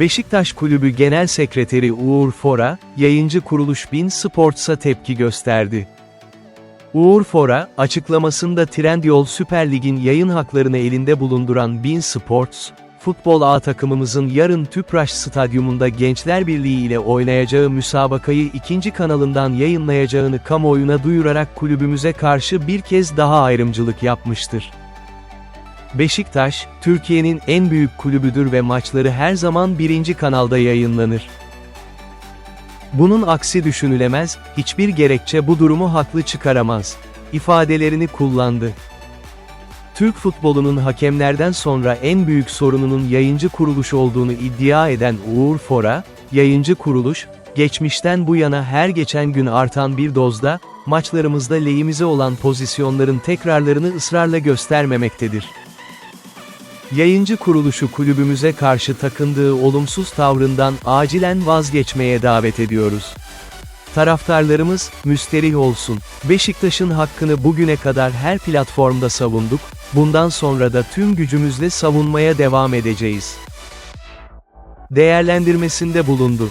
Beşiktaş Kulübü Genel Sekreteri Uğur Fora, yayıncı kuruluş Bin Sports'a tepki gösterdi. Uğur Fora, açıklamasında Trendyol Süper Lig'in yayın haklarını elinde bulunduran Bin Sports, futbol A takımımızın yarın Tüpraş Stadyumunda Gençler Birliği ile oynayacağı müsabakayı ikinci kanalından yayınlayacağını kamuoyuna duyurarak kulübümüze karşı bir kez daha ayrımcılık yapmıştır. Beşiktaş, Türkiye'nin en büyük kulübüdür ve maçları her zaman birinci kanalda yayınlanır. Bunun aksi düşünülemez, hiçbir gerekçe bu durumu haklı çıkaramaz. ifadelerini kullandı. Türk futbolunun hakemlerden sonra en büyük sorununun yayıncı kuruluş olduğunu iddia eden Uğur Fora, yayıncı kuruluş, geçmişten bu yana her geçen gün artan bir dozda, maçlarımızda lehimize olan pozisyonların tekrarlarını ısrarla göstermemektedir. Yayıncı kuruluşu kulübümüze karşı takındığı olumsuz tavrından acilen vazgeçmeye davet ediyoruz. Taraftarlarımız, müsterih olsun. Beşiktaş'ın hakkını bugüne kadar her platformda savunduk, bundan sonra da tüm gücümüzle savunmaya devam edeceğiz. Değerlendirmesinde bulundu.